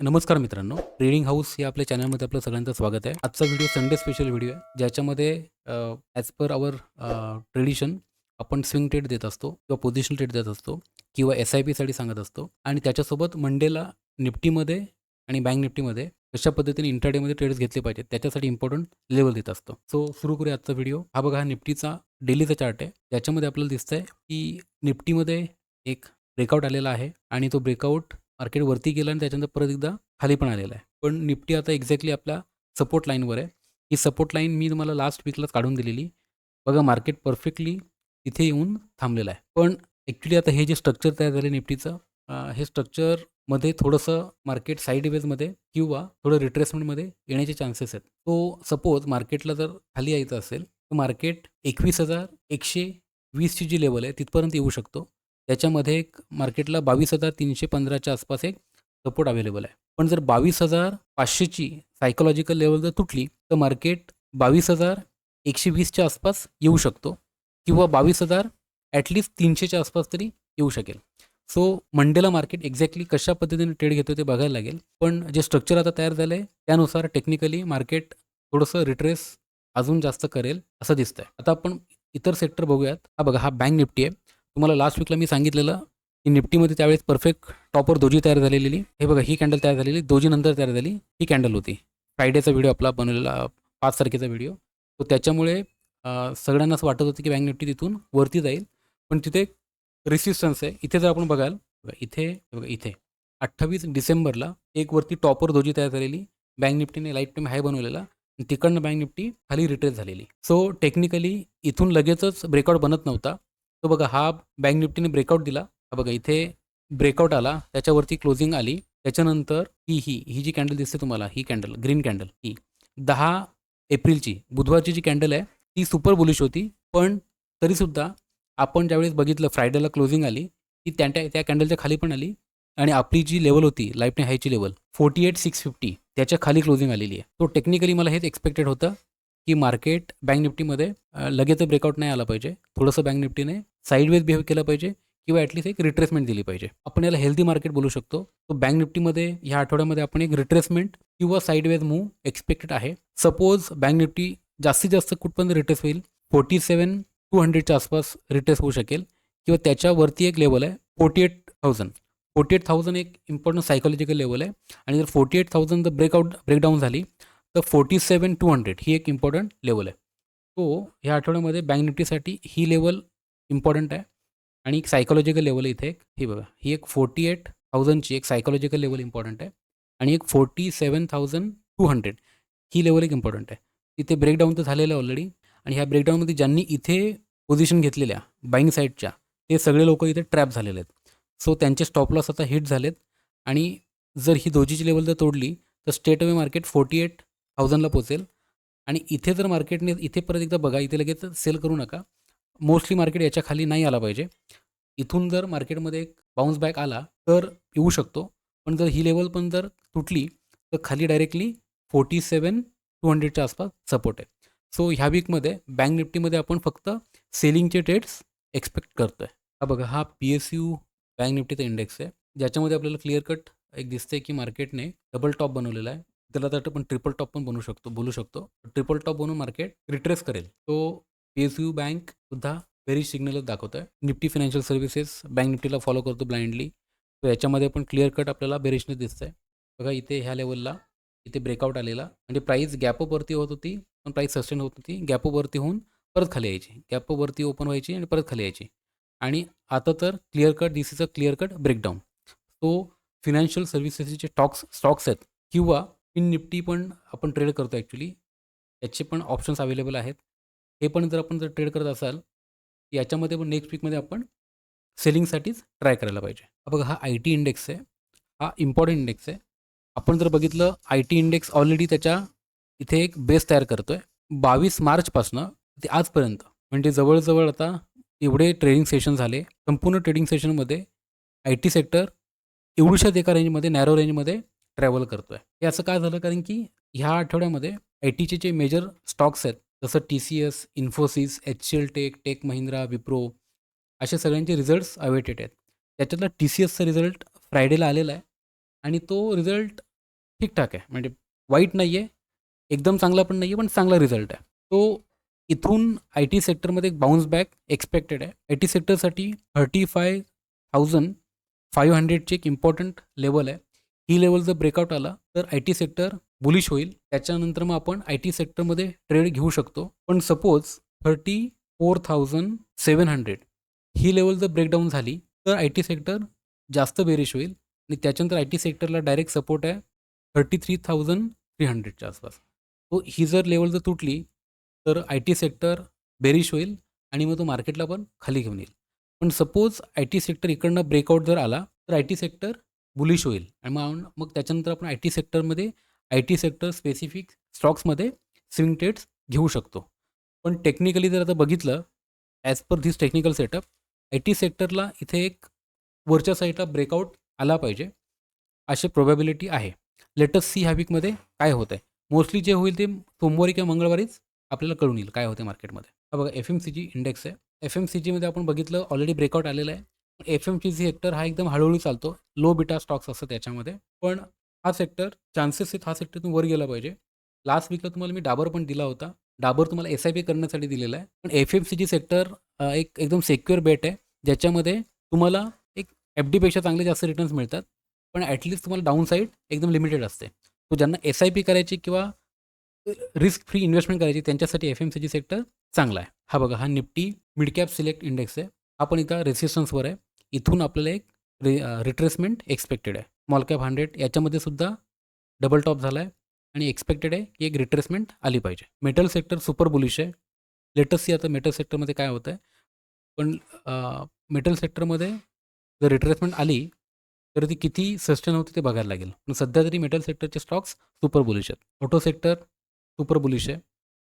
नमस्कार मित्रांनो. Trading house या आपल्या चॅनलमध्ये आपलं सगळ्यांचं स्वागत आहे. आजचा व्हिडिओ संडे स्पेशल व्हिडिओ आहे. ज्याच्यामध्ये ॲज पर आवर ट्रेडिशन आपण स्विंग ट्रेड देत असतो किंवा पोझिशन ट्रेड देत असतो किंवा एस आय पीसाठी सांगत असतो. आणि त्याच्यासोबत मंडेला निफ्टीमध्ये आणि बँक निफ्टीमध्ये कशा पद्धतीने इंटरडेमध्ये ट्रेड्स घेतले पाहिजेत त्याच्यासाठी इम्पॉर्टंट लेवल देत असतो. सो सुरू करूया आजचा व्हिडिओ हा बघा हा निफ्टीचा डेलीचा चार्ट आहे. ज्याच्यामध्ये आपल्याला दिसतंय की निफ्टीमध्ये एक ब्रेकआउट आलेला आहे आणि तो ब्रेकआउट मार्केट वरती गेला आणि त्याच्यानंतर परत एकदा खाली पण आलेला आहे. पण निफ्टी आता एक्झॅक्टली आपल्या सपोर्ट लाईनवर आहे. ही सपोर्ट लाईन मी तुम्हाला लास्ट वीकलाच काढून दिलेली. बघा मार्केट परफेक्टली तिथे येऊन थांबलेलं आहे. पण ॲक्च्युली आता हे जे स्ट्रक्चर तयार झालं निफ्टीचं हे स्ट्रक्चरमध्ये थोडंसं मार्केट साईड वेजमध्ये किंवा थोडं रिट्रेसमेंटमध्ये येण्याचे चान्सेस आहेत. तो सपोज मार्केटला जर खाली यायचं असेल तर मार्केट एकवीस हजार एकशे वीसची जी लेवल आहे तिथपर्यंत येऊ शकतो. त्याच्यामध्ये एक मार्केटला बावीस हजार तीनशे पंधराच्या आसपास एक सपोर्ट अवेलेबल आहे. पण जर बावीस हजार पाचशेची सायकोलॉजिकल लेवल जर तुटली तर मार्केट बावीस हजार एकशे वीसच्या आसपास येऊ शकतो किंवा बावीस हजार ॲटलिस्ट तीनशेच्या आसपास तरी येऊ शकेल. सो मंडेला मार्केट एक्झॅक्टली कशा पद्धतीने ट्रेड घेतो ते बघायला लागेल. पण जे स्ट्रक्चर आता तयार झालं आहे त्यानुसार टेक्निकली मार्केट थोडंसं रिट्रेस अजून जास्त करेल असं दिसतंय. आता आपण इतर सेक्टर बघूयात. हा बघा हा बँक निफ्टी आहे. तुम्हाला लास्ट वीकला मी सांगितलेलं की निफ्टीमध्ये त्यावेळेस परफेक्ट टॉपर दोजी तयार झालेली हे बघा ही कॅन्डल तयार झालेली दोजी नंतर तयार झाली ही कॅन्डल होती. फ्रायडेचा व्हिडिओ आपला बनवलेला पाच तारखेचा व्हिडिओ तो त्याच्यामुळे सगळ्यांना असं वाटत होतं की बँक निफ्टी तिथून वरती जाईल. पण तिथे रिसिस्टन्स आहे. इथे जर आपण बघाल बघा इथे बघा इथे. अठ्ठावीस डिसेंबरला एक वरती टॉपर दोजी तयार झालेली. बँक निफ्टीने लाईफ टाईम हाय बनवलेला. आणि तिकडनं बँक निफ्टी खाली रिट्रेस झालेली. सो टेक्निकली इथून लगेचच ब्रेकआउट बनत नव्हता. तो बघा हा बँक निफ्टीने ब्रेकआउट दिला. हा बघा इथे ब्रेकआउट आला. त्याच्यावरती क्लोजिंग आली. त्याच्यानंतर ही ही ही जी कॅन्डल दिसते तुम्हाला ही कॅन्डल ग्रीन कॅन्डल ही. दहा एप्रिलची बुधवारची जी कॅन्डल आहे ती सुपर बुलिश होती. पण तरीसुद्धा आपण ज्यावेळेस बघितलं फ्रायडेला क्लोजिंग आली ती त्या त्या- कॅन्डलच्या खाली पण आली. आणि आपली जी लेवल होती life हायची level forty eight six fifty त्याच्याखाली क्लोजिंग आलेली आहे. तो टेक्निकली मला हेच एक्सपेक्टेड होतं. की मार्केट बँक निफ्टीमध्ये लगेच ब्रेकआउट नाही आला पाहिजे. थोडंसं बँक निफ्टीने साईडवेज बिहेव केलं पाहिजे किंवा ॲटलीस्ट एक रिट्रेसमेंट दिली पाहिजे. आपण याला हेल्दी मार्केट बोलू शकतो. तो बँक निफ्टीमध्ये ह्या आठवड्यामध्ये आपण एक रिट्रेसमेंट किंवा साईडवेज मूव एक्सपेक्टेड आहे. सपोज बँक निफ्टी जास्तीत जास्त कुठपर्यंत रिट्रेस होईल? फोर्टी सेवन टू हंड्रेडच्या आसपास रिट्रेस होऊ शकेल. किंवा त्याच्यावरती एक लेवल आहे forty eight thousand forty eight thousand एक इम्पॉर्टंट सायकोलॉजिकल लेवल आहे. आणि जर फोर्टी एट थाउजंड जर ब्रेकआउट ब्रेकडाऊन झाली तर फोर्टी सेवन टू हंड्रेड ही एक इम्पॉर्टंट लेवल आहे. तो ह्या आठवड्यामध्ये बँक निफ्टीसाठी ही लेवल इम्पॉर्टंट आहे. आणि एक सायकोलॉजिकल लेवल इथे एक. ही बघा ही एक फोर्टी एट थाउजंडची एक सायकोलॉजिकल लेवल इम्पॉर्टंट आहे. आणि एक forty seven thousand two hundred ही लेवल एक इम्पॉर्टंट आहे. तिथे ब्रेकडाऊन तर झालेलं आहे ऑलरेडी आणि ह्या ब्रेकडाऊनमध्ये ज्यांनी इथे पोझिशन घेतलेल्या बाईंग साईडच्या ते सगळे लोक इथे ट्रॅप झालेले आहेत. सो त्यांचे स्टॉप लॉस आता हिट झालेत. आणि जर ही दोजीची लेवल जर तोडली तर straight away market forty eight थाउजंडला पोचेल आणि इथे जर मार्केटने इथे परत एकदा बघा इथे लगेच सेल करू नका. मोस्टली मार्केट याच्या खाली नाही आला पाहिजे. इथून जर मार्केटमध्ये एक बाउन्स बॅक आला तर येऊ शकतो. पण जर ही लेवल पण जर तुटली तर खाली डायरेक्टली फोर्टी सेवन टू हंड्रेडच्या आसपास सपोर्ट आहे. सो ह्या वीकमध्ये बँक निफ्टीमध्ये आपण फक्त सेलिंगचे ट्रेड्स एक्सपेक्ट करतो आहे हा बघा हा पी एस यू बँक निफ्टीचा इंडेक्स आहे. ज्याच्यामध्ये आपल्याला क्लिअर कट एक दिसते की मार्केटने डबल टॉप बनवलेला आहे. त्याला तर आपण ट्रिपल टॉप पण बनवू शकतो बोलू शकतो. ट्रिपल टॉप बनवून मार्केट रिट्रेस करेल. तो एस यू बँक सुद्धा व्हेरी सिग्नलच दाखवतो आहे निफ्टी फायनान्शियल सर्व्हिसेस बँक निफ्टीला फॉलो करतो ब्लाइंडली तर याच्यामध्ये पण क्लिअर कट आपल्याला बेरिशनेस दिसतं आहे बघा इथे ह्या लेवलला इथे ब्रेकआउट आलेला. म्हणजे प्राईस गॅपवरती होत होती पण प्राईस सस्टेन होत होती. गॅपवरती होऊन परत खाली यायची. गॅपवरती ओपन व्हायची आणि परत खाली यायची. आणि आता तर clear cut this is a clear cut breakdown तो फिनान्शियल सर्व्हिसेसचे टॉक्स स्टॉक्स आहेत. किंवा इन निफ्टी पण आपण ट्रेड करतो ॲक्च्युली याचे पण ऑप्शन्स अवेलेबल आहेत. हे पण जर आपण जर ट्रेड करत असाल याच्यामध्ये पण नेक्स्ट वीकमध्ये आपण सेलिंगसाठीच ट्राय करायला पाहिजे. बघा हा आय टी इंडेक्स आहे. हा इम्पॉर्टंट इंडेक्स आहे. आपण जर बघितलं आय टी इंडेक्स ऑलरेडी त्याच्या इथे एक बेस तयार करतो आहे बावीस मार्चपासनं ते आजपर्यंत. म्हणजे जवळजवळ आता एवढे ट्रेडिंग सेशन झाले. संपूर्ण ट्रेडिंग सेशनमध्ये आय टी सेक्टर एवढ्याच एका रेंजमध्ये नॅरो रेंजमध्ये ट्रॅव्हल करतो आहे हे असं काय झालं? कारण की ह्या आठवड्यामध्ये आय टीचे जे मेजर स्टॉक्स आहेत जसं T C S Infosys H C L tech tech Mahindra Wipro असे सगळ्यांचे रिझल्ट्स अवेटेड आहेत. त्याच्यातला टी सी एसचा रिझल्ट फ्रायडेला आलेला आहे आणि तो रिझल्ट ठीकठाक आहे. म्हणजे वाईट नाही आहे एकदम चांगला पण नाही आहे पण चांगला रिझल्ट आहे. तो इथून आय टी सेक्टरमध्ये एक बाउन्स बॅक एक्सपेक्टेड आहे. आय टी सेक्टरसाठी थर्टी फाय थाउजंड फाईव्ह हंड्रेडची एक इम्पॉर्टंट लेवल आहे. ही लेवल जर ब्रेकआउट आला तर आय टी सेक्टर बुलिश होईल. त्याच्यानंतर मग आपण आय टी सेक्टरमध्ये ट्रेड घेऊ शकतो. पण suppose thirty four thousand seven hundred ही लेवल जर ब्रेकडाऊन झाली तर आय टी सेक्टर जास्त बेरिश होईल. आणि त्याच्यानंतर आय टी सेक्टरला डायरेक्ट सपोर्ट आहे थर्टी थ्री थाउजंड थ्री हंड्रेडच्या आसपास. तो ही जर लेवल जर तुटली तर आय टी सेक्टर बेरिश होईल आणि मग तो मार्केटला पण खाली घेऊन येईल. पण सपोज आय टी सेक्टर इकडनं ब्रेकआउट जर आला तर आय टी सेक्टर बुलिश होईल. आणि मग मग त्याच्यानंतर आपण आय टी सेक्टरमध्ये आय टी सेक्टर स्पेसिफिक स्टॉक्समध्ये स्विंग ट्रेड्स घेऊ शकतो. पण टेक्निकली जर आता बघितलं as per this technical setup I T सेक्टरला इथे एक वरच्या साईडला ब्रेकआउट आला पाहिजे. अशी प्रोबॅबिलिटी आहे. लेटस्ट सी ह्या वीकमध्ये काय होतं आहे मोस्टली जे होईल ते सोमवारी किंवा मंगळवारीच आपल्याला कळून येईल काय होते मार्केटमध्ये हा बघा F M C G index आहे. एफ एम सी जीमध्ये आपण बघितलं ऑलरेडी ब्रेकआउट आलेलं आहे. F M C G sector हा एकदम हळूहळू चालतो. लो बिटा स्टॉक्स असतं त्याच्यामध्ये. पण हा सेक्टर चान्सेस आहेत हा सेक्टर तुम्ही वर गेला पाहिजे. लास्ट वीकला तुम्हाला मी डाबर पण दिला होता. डाबर तुम्हाला एस आय पी करण्यासाठी दिलेला आहे. पण F M C G sector एक एकदम सेक्युअर बेट आहे. ज्याच्यामध्ये तुम्हाला एक एफ डीपेक्षा चांगले जास्त रिटर्न्स मिळतात. पण ॲटलिस्ट तुम्हाला डाऊन साईड एकदम लिमिटेड असते. तो ज्यांना एस आय पी करायची किंवा रिस्क फ्री इन्व्हेस्टमेंट करायची त्यांच्यासाठी F M C G sector चांगला आहे. हा बघा हा निफ्टी मिडकॅप सिलेक्ट इंडेक्स आहे. हा पण इथं रेसिस्टन्सवर आहे. इथून आपल्याला एक रि रिट्रेसमेंट एक्सपेक्टेड आहे. स्मॉल कॅप हंड्रेड याच्यामध्ये सुद्धा डबल टॉप झाला आहे आणि एक्सपेक्टेड आहे की एक रिट्रेसमेंट आली पाहिजे. मेटल सेक्टर सुपर बुलिश आहे. लेटेस्ट आता मेटल सेक्टरमध्ये काय होतं आहे पण मेटल सेक्टरमध्ये जर रिट्रेसमेंट आली तर ती किती सस्टेन होते ते बघायला लागेल. पण सध्या तरी मेटल सेक्टरचे स्टॉक्स सुपर बुलिश आहेत. ऑटो सेक्टर सुपर बुलिश आहे.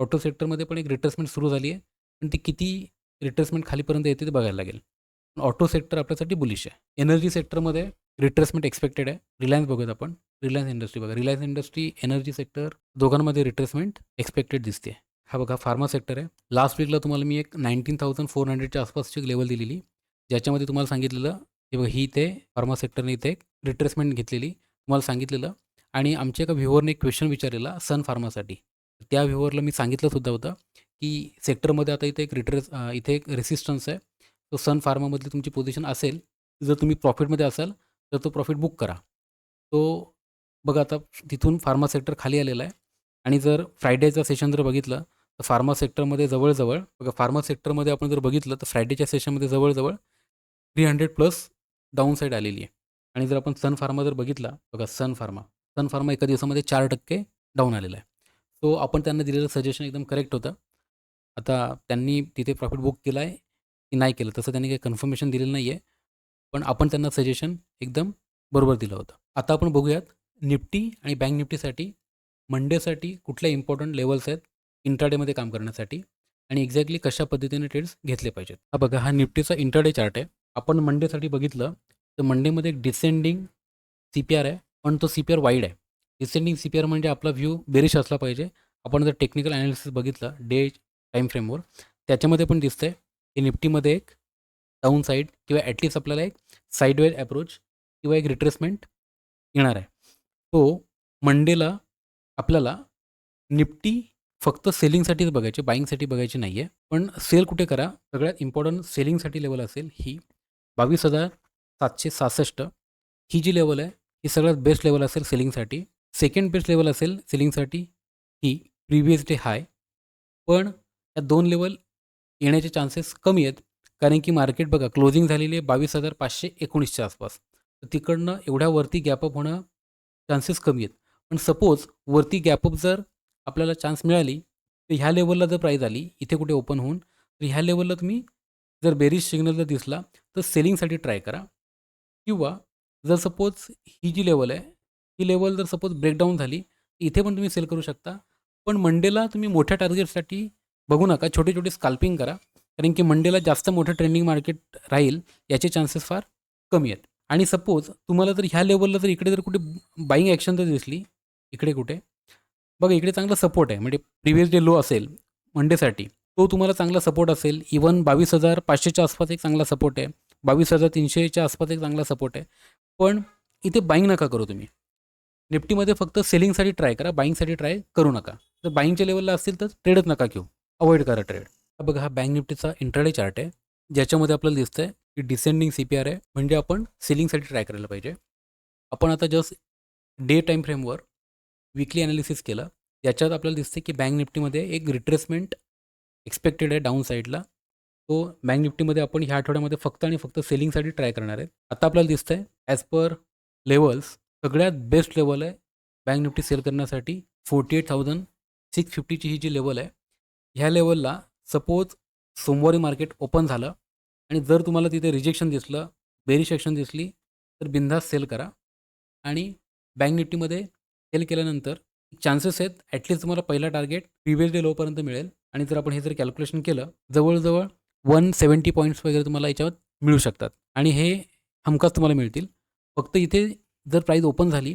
ऑटो सेक्टरमध्ये पण एक रिट्रेसमेंट सुरू झाली आहे. पण ती किती रिट्रेसमेंट खालीपर्यंत येते ते बघायला लागेल. ऑटो सेक्टर आपल्यासाठी बुलिश आहे. एनर्जी सेक्टरमध्ये रिट्रेसमेंट एक्सपेक्टेड आहे. रिलायन्स बघूयात आपण. रिलायन्स इंडस्ट्री बघा. रिलायन्स इंडस्ट्री एनर्जी सेक्टर दोघांमध्ये रिट्रेसमेंट एक्सपेक्टेड दिसते. हा बघा फार्मा सेक्टर आहे. लास्ट वीकला तुम्हाला मी एक नाईन्टीन थाउजंड फोर हंड्रेडच्या आसपासची एक लेवल दिलेली. ज्याच्यामध्ये तुम्हाला सांगितलेलं की बघा ही इथे फार्मा सेक्टरने इथे एक रिट्रेसमेंट घेतलेली. तुम्हाला सांगितलेलं. आणि आमच्या एका व्ह्युअरने एक क्वेश्चन विचारलेला सन फार्मासाठी त्या व्ह्युअरला मी सांगितलं सुद्धा होतं की सेक्टरमध्ये आता इथे एक रिट्रेस इथे एक रेसिस्टन्स आहे. तो सन फार्मामधली तुमची पोझिशन असेल जर तुम्ही प्रॉफिटमध्ये असाल तर तो प्रॉफिट बुक करा. तो बघा आता तिथून फार्मा सेक्टर खाली आलेला आहे आणि जर फ्रायडेचं सेशन जर बघितलं तर फार्मा सेक्टरमध्ये जवळजवळ बघा फार्मा सेक्टरमध्ये आपण जर बघितलं तर फ्रायडेच्या सेशनमध्ये जवळजवळ three hundred plus down side आलेली आहे. आणि जर आपण सन फार्मा जर बघितला बघा सन फार्मा सन फार्मा एका दिवसामध्ये चार टक्के डाऊन आलेला आहे. सो आपण त्यांना दिलेलं सजेशन एकदम करेक्ट होतं. आता त्यांनी तिथे प्रॉफिट बुक केला आहे की नाही केलं. तसं त्यांनी काही कन्फर्मेशन दिलेलं नाही आहे पण आपण त्यांना सजेशन एकदम बरोबर दिलं होतं. आता आपण बघूयात निफ्टी आणि बँक निफ्टीसाठी मंडेसाठी कुठल्या इम्पॉर्टंट लेवल्स आहेत इंट्राडेमध्ये काम करण्यासाठी आणि एक्झॅक्टली कशा पद्धतीने ट्रेड्स घेतले पाहिजेत. हा बघा हा निफ्टीचा इंटरडे चार्ट आहे. आपण मंडेसाठी बघितलं तर मंडेमध्ये एक डिसेंडिंग सी पी आर आहे पण तो सी पी आर वाईड आहे. डिसेंडिंग सी पी आर म्हणजे आपला व्ह्यू बेरिश असला पाहिजे. आपण जर टेक्निकल ॲनालिसिस बघितलं डे टाईम फ्रेमवर त्याच्यामध्ये पण दिसतंय. हे निफ्टीमध्ये एक डाऊन साईड किंवा ॲटलिस्ट आपल्याला एक साईडवेज ॲप्रोच किंवा एक रिट्रेसमेंट येणार आहे. तो मंडेला आपल्याला निफ्टी फक्त सेलिंगसाठीच बघायचे बाईंगसाठी बघायची नाही आहे पण सेल कुठे करा? सगळ्यात इम्पॉर्टंट सेलिंगसाठी लेवल असेल ही बावीस हजार सातशे सहासष्ट. ही जी लेवल आहे ही सगळ्यात बेस्ट लेवल असेल सेलिंगसाठी सेकंड बेस्ट लेवल असेल सेलिंगसाठी ही प्रिव्हियस डे हाय पण या दोन लेवल येण्याचे चान्सेस कमी आहेत. कारण की मार्केट बघा क्लोजिंग झालेली आहे बावीस हजार पाचशे एकोणीसच्या आसपास. तर तिकडनं एवढ्या वरती गॅपअप होणं चान्सेस कमी आहेत. पण सपोज वरती गॅपअप जर आपल्याला चान्स मिळाली तर ह्या लेवलला जर प्राईज आली इथे कुठे ओपन होऊन तर ह्या लेवलला तुम्ही जर बेरीज सिग्नल जर दिसला तर सेलिंगसाठी ट्राय करा. किंवा जर सपोज ही जी लेवल आहे ही लेवल जर सपोज ब्रेकडाऊन झाली इथे पण तुम्ही सेल करू शकता. पण मंडेला तुम्ही मोठ्या टार्गेटसाठी बघू नका छोटे छोटे स्काल्पिंग करा कारण की मंडेला जास्त मोठं ट्रेंडिंग मार्केट राहील याचे चान्सेस फार कमी आहेत. आणि सपोज तुम्हाला जर ह्या लेवलला जर इकडे जर कुठे बाईंग ॲक्शन जर दिसली इकडे कुठे बघा इकडे चांगला सपोर्ट आहे म्हणजे प्रिव्हियस डे लो असेल मंडेसाठी तो तुम्हाला चांगला सपोर्ट असेल इवन बावीस हजार पाचशेच्या आसपास एक चांगला सपोर्ट आहे बावीस हजार तीनशेच्या आसपास एक चांगला सपोर्ट आहे पण इथे बाईंग नका करू तुम्ही. निफ्टीमध्ये फक्त सेलिंगसाठी ट्राय करा बाईंगसाठी ट्राय करू नका. जर बाईंगच्या लेवलला असतील तर ट्रेडच नका घेऊ. अवॉइड करा ट्रेड. हा बघा हा बँक निफ्टीचा इंटरडे चार्ट आहे. ज्याच्यामध्ये आपल्याला दिसतंय की डिसेंडिंग सी पी आर आहे म्हणजे आपण सेलिंगसाठी ट्राय करायला पाहिजे. आपण आता जस्ट डे टाईम फ्रेमवर विकली ॲनालिसिस केलं. याच्यात आपल्याला दिसते की बँक निफ्टीमध्ये एक रिट्रेसमेंट एक्सपेक्टेड आहे डाऊन साईडला. तो बँक निफ्टीमध्ये आपण ह्या आठवड्यामध्ये फक्त आणि फक्त सेलिंगसाठी ट्राय करणार आहेत आता आपल्याला दिसतंय ॲज पर लेवल्स सगळ्यात बेस्ट लेवल आहे बँक निफ्टी सेल करण्यासाठी फोर्टी एट थाउजंड सिक्स फिफ्टीची ही जी लेवल आहे ह्या लेवलला सपोज सोमवारी मार्केट ओपन झालं आणि जर तुम्हाला तिथे रिजेक्शन दिसलं बेरी सेक्शन दिसली तर बिंदास सेल करा आणि बँक निफ्टीमध्ये सेल केल्यानंतर चान्सेस आहेत ॲटलिस्ट तुम्हाला पहिला टार्गेट प्रिव्हियस डे लोपर्यंत मिळेल आणि जर आपण हे जर कॅल्क्युलेशन केलं जवळजवळ वन सेवन्टी पॉईंट्स वगैरे तुम्हाला याच्यावर मिळू शकतात आणि हे हमखास तुम्हाला मिळतील. फक्त इथे जर प्राईज ओपन झाली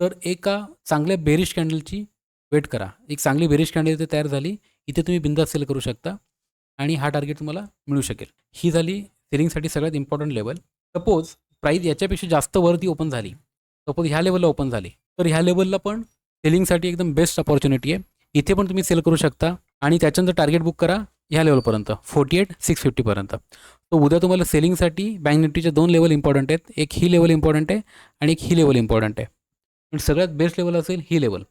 तर एका चांगल्या बेरिश कॅन्डलची वेट करा. एक चांगली बेरिश कॅन्डल इथे तयार झाली इथे तुम्ही बिंदास सेल करू शकता आणि हा टार्गेट तुम्हाला मिळू शकेल. ही झाली सेलिंगसाठी सगळ्यात इम्पॉर्टंट लेवल सपोज प्राईज याच्यापेक्षा जास्त वरती ओपन झाली. सपोज ह्या लेवलला ओपन झाली. तर ह्या लेवलला पण सेलिंगसाठी एकदम बेस्ट अपॉर्च्युनिटी आहे. इथे पण तुम्ही सेल करू शकता आणि त्याच्यानंतर टार्गेट बुक करा ह्या लेवलपर्यंत फोर्टी एट सिक्स फिफ्टीपर्यंत तर उद्या तुम्हाला सेलिंगसाठी बँक निफ्टीचे दोन लेवल इम्पॉर्टंट आहेत. एक ही लेवल इम्पॉर्टंट आहे आणि एक ही लेवल इम्पॉर्टंट आहे. पण सगळ्यात बेस्ट लेवल असेल ही लेवल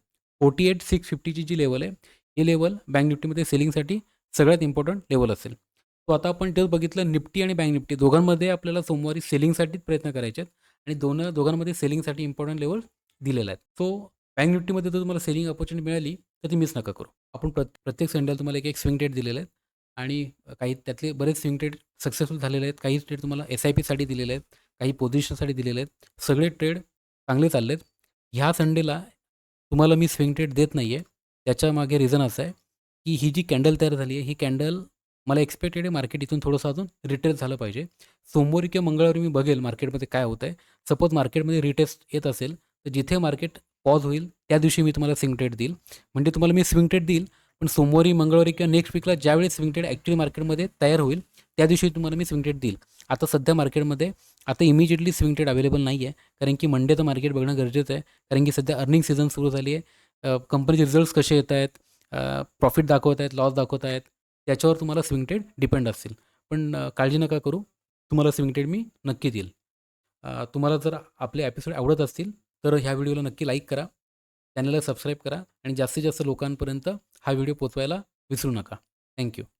फोर्टी एट सिक्स फिफ्टीची जी लेवल आहे हे लेवल बँक निफ्टीमध्ये सेलिंगसाठी सगळ्यात इम्पॉर्टंट लेवल असेल. तो आता आपण तेच बघितलं निफ्टी आणि बँक निफ्टी दोघांमध्ये आपल्याला सोमवारी सेलिंगसाठीच प्रयत्न करायचे आहेत आणि दोन दोघांमध्ये सेलिंगसाठी इम्पॉर्टंट लेवल दिलेला आहे सो बँक निफ्टीमध्ये जर तुम्हाला सेलिंग ऑपॉर्च्युनिटी मिळाली तर ती मिस नका करू. आपण प्र प्रत्येक संडेला तुम्हाला एक एक स्विंग ट्रेड दिलेले आहेत आणि काही त्यातले बरेच स्विंग ट्रेड सक्सेसफुल झालेले आहेत. काही ट्रेड तुम्हाला एस आय पीसाठी दिलेले आहेत काही पोझिशनसाठी दिलेले आहेत. सगळे ट्रेड चांगले चालले आहेत ह्या संडेला तुम्हाला मी स्विंग ट्रेड देत नाही आहे त्याच्यामागे रिझन असं आहे की ही जी कॅन्डल तयार झाली आहे ही कॅन्डल मला एक्सपेक्टेड आहे मार्केट इथून थोडंसं अजून रिटेस्ट झालं पाहिजे. सोमवारी किंवा मंगळवारी मी बघेल मार्केटमध्ये काय होतं आहे सपोज मार्केटमध्ये रिटेस्ट येत असेल तर जिथे मार्केट पॉज होईल त्या दिवशी मी तुम्हाला स्विंग ट्रेड देईल. म्हणजे तुम्हाला मी स्विंग ट्रेड देईल पण सोमवारी मंगळवारी किंवा नेक्स्ट वीकला ज्यावेळेस स्विंग ट्रेड ॲक्च्युली मार्केटमध्ये तयार होईल त्या दिवशी तुम्हाला मी स्विंग ट्रेड देईल. आता सध्या मार्केटमध्ये आता इमिजिएटली स्विंग ट्रेड अवेलेबल नाही आहे कारण की मंडेचं मार्केट बघणं गरजेचं आहे कारण की सध्या अर्निंग सीझन सुरू झाली आहे. कंपनीचे रिझल्ट्स कसे येत आहेत? प्रॉफिट दाखवत आहेत लॉस दाखवत आहेत त्याच्यावर तुम्हाला स्विंग ट्रेड डिपेंड असतील. पण काळजी नका करू. तुम्हाला स्विंग ट्रेड मी नक्की देईल. तुम्हाला जर आपले एपिसोड आवडत असतील तर ह्या व्हिडिओला नक्की लाईक करा. चॅनलला सबस्क्राईब करा. आणि जास्तीत जास्त लोकांपर्यंत हा व्हिडिओ पोचवायला विसरू नका. थँक्यू